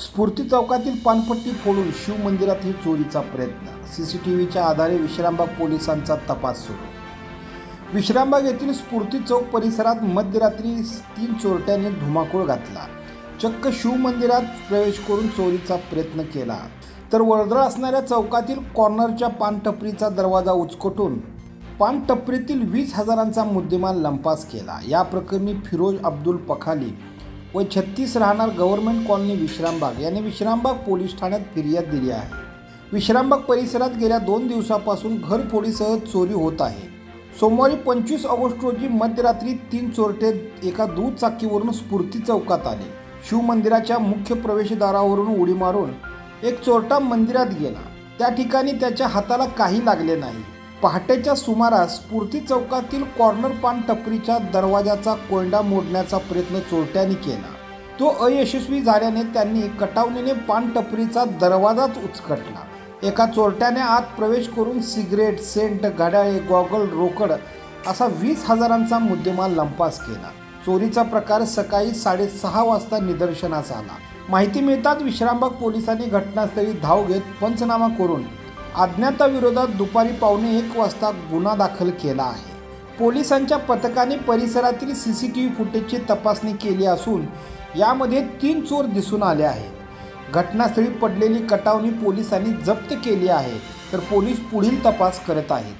स्फूर्ती चौकातील पानपट्टी फोडून शिवमंदिरात ही चोरीचा प्रयत्न. सी सी टी व्हीच्या आधारे विश्रामबाग पोलिसांचा तपास सुरू. विश्रामबाग येथील स्फूर्ती चौक परिसरात मध्यरात्री तीन चोरट्यांनी धुमाकूळ घातला. चक्क शिवमंदिरात प्रवेश करून चोरीचा प्रयत्न केला. तर वर्दळ असणाऱ्या चौकातील कॉर्नरच्या पानटपरीचा दरवाजा उचकटून पानटपरीतील वीस हजारांचा मुद्देमाल लंपास केला. या प्रकरणी फिरोज अब्दुल पखाली व छत्तीस राहणार गव्हर्नमेंट कॉलनी विश्रामबाग. यांनी विश्रामबाग पोलीस ठाण्यात फिर्याद दिली आहे. विश्रामबाग परिसरात गेल्या दोन दिवसापासून घरफोडीसह चोरी होत आहे. सोमवारी पंचवीस ऑगस्ट रोजी मध्यरात्री तीन चोरटे एका दुचाकीवरून स्फूर्ती चौकात आले. शिवमंदिराच्या मुख्य प्रवेशद्वारावरून उडी मारून एक चोरटा मंदिरात गेला. त्या ठिकाणी त्याच्या हाताला काही लागले नाही. पहाटेच्या सुमारास स्फूर्ती चौकातील कॉर्नर पान टपरीच्या दरवाजाचा कोंडा मोडण्याचा प्रयत्न चोरट्यांनी केला. तो अयशस्वी झाल्याने त्यांनी कटावणीने पान टपरीचा दरवाजाच उचकटला. एका चोरट्याने आत प्रवेश करून सिगरेट सेंट घड्याळे गॉगल रोकड असा वीस हजारांचा मुद्देमाल लंपास केला. चोरीचा प्रकार सकाळी साडेसहा वाजता निदर्शनास आला. माहिती मिळताच विश्रामबाग पोलिसांनी घटनास्थळी धाव घेत पंचनामा करून अज्ञाताविरोधात दुपारी पावणे एक वाजता गुन्हा दाखल केला आहे. पोलिसांच्या पथकाने परिसरातील सी सी टी व्ही फुटेजची तपासणी केली असून यामध्ये तीन चोर दिसून आले आहेत. घटनास्थळी पडलेली कटावणी पोलिसांनी जप्त केली आहे तर पोलीस पुढील तपास करत आहेत.